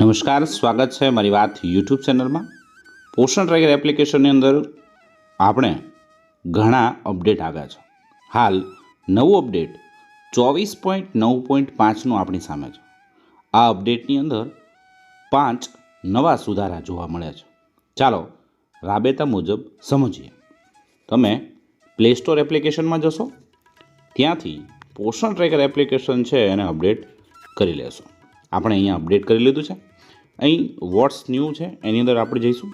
નમસ્કાર, સ્વાગત છે મારી વાત યુટ્યુબ ચેનલમાં. પોષણ ટ્રેકર એપ્લિકેશનની અંદર આપણે ઘણા અપડેટ આવ્યા છે. હાલ નવું અપડેટ ચોવીસ પોઈન્ટ નવ પોઈન્ટ પાંચનું આપણી સામે છે. આ અપડેટની અંદર પાંચ નવા સુધારા જોવા મળ્યા છે. ચાલો, રાબેતા મુજબ સમજીએ. તમે પ્લે સ્ટોર એપ્લિકેશનમાં જશો. ત્યાંથી પોષણ ટ્રેકર એપ્લિકેશન છે એને અપડેટ કરી લેશો. આપણે અહીંયા અપડેટ કરી લીધું છે. અહીં વોટ્સ ન્યૂ છે, એની અંદર આપણે જઈશું.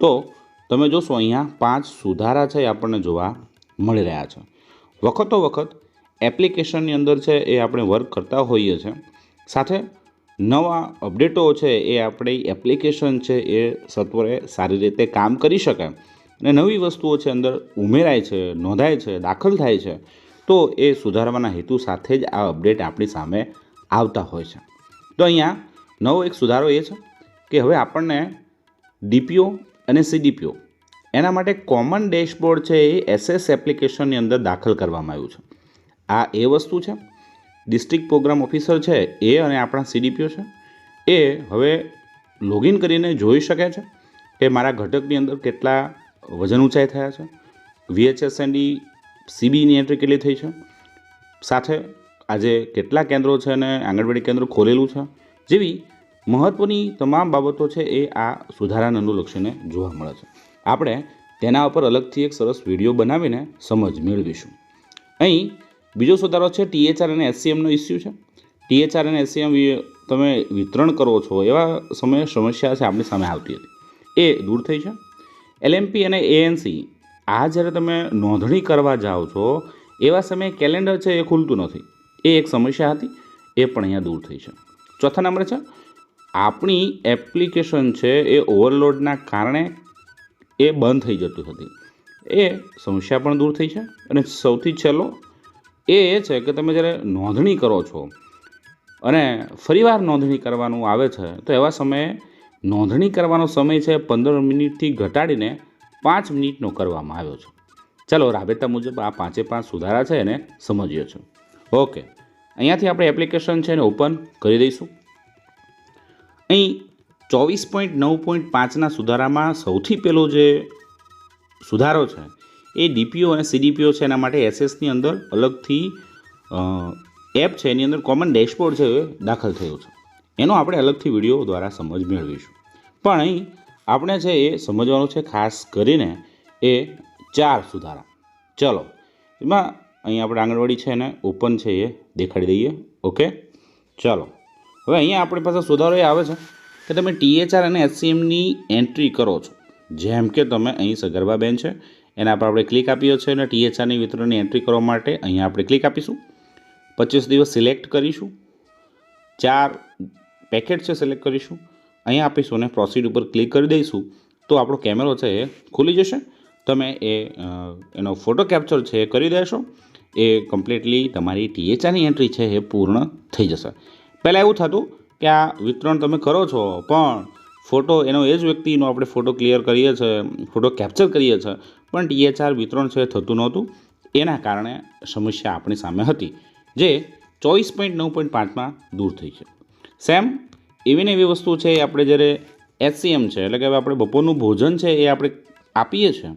તો તમે જોશો અહીંયા પાંચ સુધારા છે એ આપણને જોવા મળી રહ્યા છે. વખતો વખત એપ્લિકેશનની અંદર છે એ આપણે વર્ક કરતા હોઈએ છીએ સાથે નવા અપડેટો છે એ આપણી એપ્લિકેશન છે એ સત્વરે સારી રીતે કામ કરી શકે. અને નવી વસ્તુઓ છે અંદર ઉમેરાય છે, નોંધાય છે, દાખલ થાય છે. તો એ સુધારવાના હેતુ સાથે જ આ અપડેટ આપણી સામે આવતા હોય છે. તો અહીંયા નવો એક સુધારો એ છે કે હવે આપણને ડીપીઓ અને સીડીપીઓ એના માટે કોમન ડેશબોર્ડ છે એ એસએસ એપ્લિકેશનની અંદર દાખલ કરવામાં આવ્યું છે. આ એ વસ્તુ છે. ડિસ્ટ્રિક્ટ પ્રોગ્રામ ઓફિસર છે એ અને આપણા સીડીપીઓ છે. એ હવે લોગિન કરીને જોઈ શકે છે કે મારા ઘટકની અંદર કેટલા વજન ઊંચાઈ થયા છે. વીએચએસએનડી સીબીની એન્ટ્રી કેટલી થઈ છે. સાથે આજે કેટલા કેન્દ્રો છે અને આંગણવાડી કેન્દ્રો ખોલેલું છે? જેવી મહત્ત્વની તમામ બાબતો છે એ આ સુધારાને અનુલક્ષીને જોવા મળે છે. આપણે તેના ઉપર અલગથી એક સરસ વીડિયો બનાવીને સમજ મેળવીશું. અહીં બીજો સુધારો છે ટીએચઆર અને એસસીએમનો ઇસ્યુ છે. ટીએચઆર અને એસસીએમ તમે વિતરણ કરો છો એવા સમયે સમસ્યા છે આપણી સામે આવતી હતી. એ દૂર થઈ છે. એલએમપી અને એએનસી આ જ્યારે તમે નોંધણી કરવા જાઓ છો, એવા સમયે કેલેન્ડર છે એ ખુલતું નથી. એ એક સમસ્યા હતી, એ પણ અહીંયા દૂર થઈ છે. ચોથા નંબર છે, આપણી એપ્લિકેશન છે એ ઓવરલોડના કારણે એ બંધ થઈ જતી હતી. એ સમસ્યા પણ દૂર થઈ છે અને સૌથી છેલ્લો એ એ છે કે તમે જ્યારે નોંધણી કરો છો અને ફરીવાર નોંધણી કરવાનું આવે છે, તો એવા સમયે નોંધણી કરવાનો સમય છે પંદર મિનિટથી ઘટાડીને પાંચ મિનિટનો કરવામાં આવ્યો છે. ચાલો, રાબેતા મુજબ આ પાંચે પાંચ સુધારા છે એને સમજીએ છીએ. ઓકે. અહીંયાથી આપણે એપ્લિકેશન છે એને ઓપન કરી દઈશું. અહીં ચોવીસ પોઈન્ટ નવ પોઈન્ટ પાંચના સુધારામાં સૌથી પહેલો જે સુધારો છે, એ ડીપીઓ અને સીડીપીઓ છે એના માટે એસએસની અંદર અલગથી એપ છે, એની અંદર કોમન ડેશબોર્ડ છે એ દાખલ થયો છે. એનો આપણે અલગથી વીડિયો દ્વારા સમજ મેળવીશું. પણ અહીં આપણે છે એ સમજવાનું છે, ખાસ કરીને એ ચાર સુધારા. ચલો, એમાં અહીં આપણે આંગણવાડી છે એને ઓપન છે એ, દેખાડી દઈએ. ઓકે ચાલો. હવે અહીંયા આપણી પાસે સુધારો એ આવે છે કે તમે ટીએચઆર અને એસસીએમની એન્ટ્રી કરો છો. જેમ કે તમે અહીં સગર્ભાબેન છે, એના પર આપણે ક્લિક આપીએ છીએ અને ટીએચઆરની વિતરણની એન્ટ્રી કરવા માટે અહીંયા આપણે ક્લિક આપીશું. પચીસ દિવસ સિલેક્ટ કરીશું. ચાર પેકેટ છે સિલેક્ટ કરીશું. અહીંયા આપીશું અને પ્રોસીડ ઉપર ક્લિક કરી દઈશું. તો આપણો કેમેરો છે એ ખુલી જશે. તમે એ એનો ફોટો કેપ્ચર છે એ કરી દેશો. એ કમ્પ્લીટલી તમારી ટીએચઆની એન્ટ્રી છે એ પૂર્ણ થઈ જશે. પહેલાં એવું થતું કે આ વિતરણ તમે કરો છો, પણ ફોટો એનો એ જ વ્યક્તિનો આપણે ફોટો ક્લિયર કરીએ છીએ ફોટો કેપ્ચર કરીએ છીએ પણ ટીએચઆર વિતરણ છે થતું નહોતું. એના કારણે સમસ્યા આપણી સામે હતી, જે ચોવીસ પોઈન્ટ નવ પોઈન્ટ પાંચમાં દૂર થઈ છે. સેમ એવી ને એવી વસ્તુ છે આપણે જ્યારે એચસીએમ છે, એટલે કે આપણે બપોરનું ભોજન છે એ આપણે આપીએ છીએ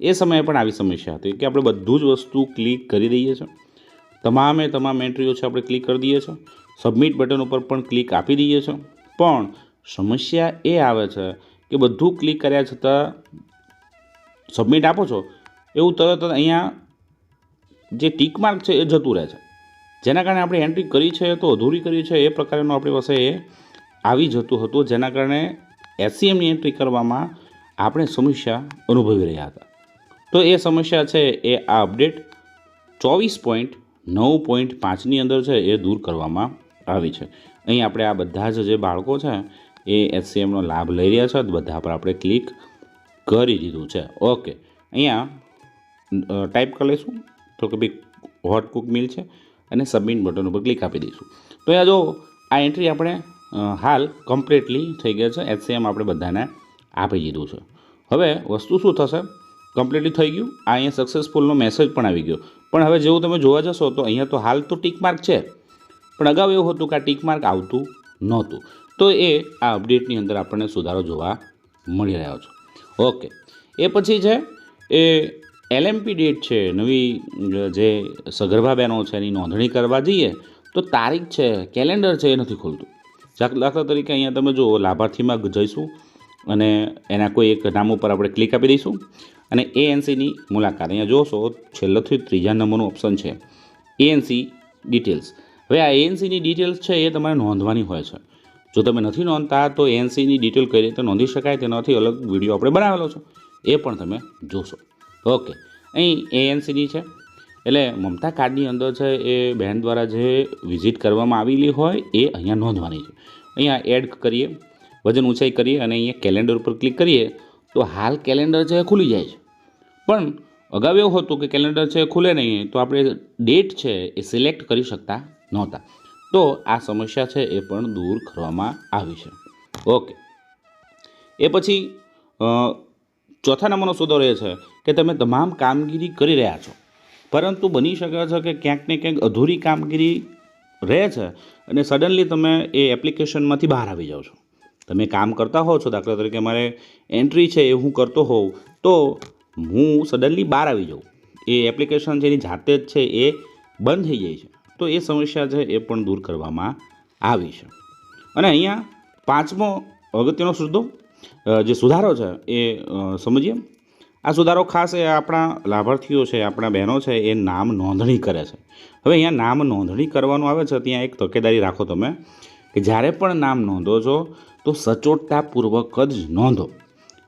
એ સમયે પણ આવી સમસ્યા હતી કે આપણે બધું જ વસ્તુ ક્લિક કરી દઈએ છીએ. તમામે તમામ એન્ટ્રીઓ છે આપણે ક્લિક કરી દઈએ છીએ. સબમિટ બટન ઉપર પણ ક્લિક આપી દઈએ છીએ. પણ સમસ્યા એ આવે છે કે બધું ક્લિક કર્યા છતાં સબમિટ આપો છો, એવું તરત અહીંયા જે ટીક માર્ક છે એ જતું રહે છે. જેના કારણે આપણે એન્ટ્રી કરી છે તો અધૂરી કરી છે એ પ્રકારનું આપણી પાસે એ આવી જતું હતું. જેના કારણે એસસીએમની એન્ટ્રી કરવામાં આપણે સમસ્યા અનુભવી રહ્યા હતા. તો એ સમસ્યા છે એ આ અપડેટ ચોવીસ પોઈન્ટ નવ પોઈન્ટ પાંચની અંદર છે એ દૂર કરવામાં આવી છે. અહીં આપણે આ બધા જ જે બાળકો છે એ એચસીએમનો લાભ લઈ રહ્યા છે. બધા પર આપણે ક્લિક કરી દીધું છે. ઓકે અહીંયા ટાઈપ કરી લઈશું. તો કે ભાઈ હોટ કુક મિલ છે. અને સબમિટ બટન ઉપર ક્લિક આપી દઈશું. તો અહીંયા જો આ એન્ટ્રી આપણે હાલ કમ્પ્લીટલી થઈ ગયા છે. એચસીએમ આપણે બધાને આપી દીધું છે. હવે વસ્તુ શું થશે? કમ્પ્લીટલી થઈ ગયું. આ અહીંયા સક્સેસફુલનો મેસેજ પણ આવી ગયો. પણ હવે જેવું તમે જોવા જશો તો અહીંયા તો હાલ તો ટીક માર્ક છે. પણ અગાઉ એવું હતું કે આ ટીક માર્ક આવતું નહોતું. તો એ આ અપડેટની અંદર આપણને સુધારો જોવા મળી રહ્યો છે. ઓકે એ પછી છે, એ એલએમપી ડેટ છે, નવી જે સગર્ભા બહેનો છે, એની નોંધણી કરવા જઈએ, તો તારીખ છે કેલેન્ડર છે, એ નથી ખુલતું. દાખ- દાખલા તરીકે અહીંયા તમે જુઓ, લાભાર્થીમાં જઈશું અને એના કોઈ એક નામ ઉપર આપણે ક્લિક આપી દઈશું. અને એએનસીની મુલાકાત. અહીંયા જોશો, છેલ્લોથી ત્રીજા નંબરનું ઓપ્શન છે. એએનસી ડિટેલ્સ હવે આ એએનસીની ડિટેલ્સ છે એ તમારે નોંધવાની હોય છે. જો તમે નથી નોંધતા, તો એએનસીની ડિટેલ કઈ રીતે નોંધી શકાય તેનાથી અલગ વીડિયો આપણે બનાવેલો છે. એ પણ તમે જોશો. ઓકે અહીં એએનસીની છે. એટલે મમતા કાર્ડની અંદર છે એ બહેન દ્વારા જે વિઝિટ કરવામાં આવેલી હોય એ અહીંયા નોંધવાની છે. અહીંયા એડ કરીએ. વજન ઊંચાઈ કરીએ અને અહીંયા કેલેન્ડર ઉપર ક્લિક કરીએ, તો હાલ કેલેન્ડર છે એ ખુલી જાય છે. પણ અગાઉ એવું હતું કે કેલેન્ડર છે ખુલે નહીં, તો આપણે ડેટ છે એ સિલેક્ટ કરી શકતા નહોતા. તો આ સમસ્યા છે એ પણ દૂર કરવામાં આવી છે. ઓકે એ પછી ચોથા નંબરનો સુધારો એ છે કે તમે તમામ કામગીરી કરી રહ્યા છો. પરંતુ બની શકે છે કે ક્યાંક ને ક્યાંક અધૂરી કામગીરી રહે છે અને સડનલી તમે એ એપ્લિકેશનમાંથી બહાર આવી જાઓ છો. તમે કામ કરતા હો છો, દાખલા તરીકે મારે એન્ટ્રી છે એ હું કરતો હોઉં, તો હું સડનલી બહાર આવી જાઉં. એ એપ્લિકેશન એની જાતે જ છે એ બંધ થઈ જાય છે. તો એ સમસ્યા છે એ પણ દૂર કરવામાં આવી છે. અને અહીંયા પાંચમો અગત્યનો સુધો જે સુધારો છે એ સમજીએ. આ સુધારો ખાસ એ આપણા લાભાર્થીઓ છે, આપણા બહેનો છે, એ નામ નોંધણી કરે છે. હવે અહીંયા નામ નોંધણી કરવાનું આવે છે, ત્યાં એક તકેદારી રાખો તમે, કે જ્યારે પણ નામ નોંધો છો, તો સચોટતાપૂર્વક જ નોંધો.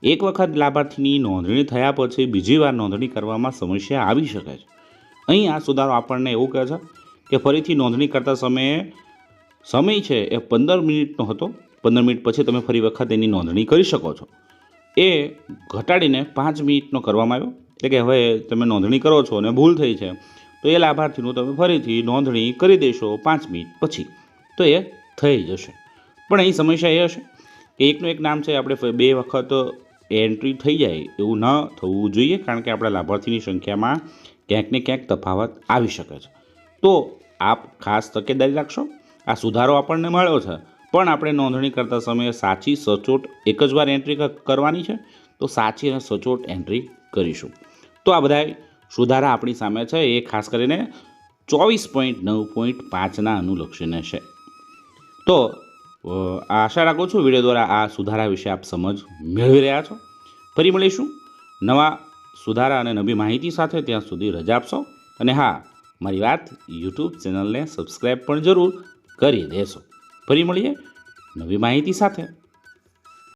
એક વખત લાભાર્થીની નોંધણી થયા પછી બીજી વાર નોંધણી કરવામાં સમસ્યા આવી શકે છે. અહીં આ સુધારો આપણને એવું કહે છે કે ફરીથી નોંધણી કરતા સમયે સમય છે એ પંદર મિનિટનો હતો. પંદર મિનિટ પછી તમે ફરી વખત એની નોંધણી કરી શકો છો. એ ઘટાડીને પાંચ મિનિટનો કરવામાં આવ્યો. એટલે કે હવે તમે નોંધણી કરો છો અને ભૂલ થઈ છે, તો એ લાભાર્થીનું તમે ફરીથી નોંધણી કરી દેશો પાંચ મિનિટ પછી. તો એ થઈ જશે. પણ અહીં સમસ્યા એ હશે કે એકનું એક નામ છે, આપણે બે વખત એન્ટ્રી થઈ જાય એવું ન થવું જોઈએ કારણ કે આપણા લાભાર્થીની સંખ્યામાં ક્યાંક ને ક્યાંક તફાવત આવી શકે છે. તો આપ ખાસ તકેદારી રાખશો? આ સુધારો આપણને મળ્યો છે. પણ આપણે નોંધણી કરતા સમયે સાચી, સચોટ, એક જ વાર એન્ટ્રી કરવાની છે. તો સાચી અને સચોટ એન્ટ્રી કરીશું. તો આ બધા સુધારા આપણી સામે છે. એ ખાસ કરીને ચોવીસ પોઈન્ટ નવ પોઈન્ટ પાંચના અનુલક્ષીને છે. તો આશા રાખું છું વીડિયો દ્વારા આ સુધારા વિશે આપ સમજ મેળવી રહ્યા છો. ફરી મળીશું નવા સુધારા અને નવી માહિતી સાથે ત્યાં સુધી રજા આપશો. અને હા, મારી વાત યુટ્યુબ ચેનલને સબસ્ક્રાઈબ પણ જરૂર કરી દેશો. ફરી મળીએ નવી માહિતી સાથે.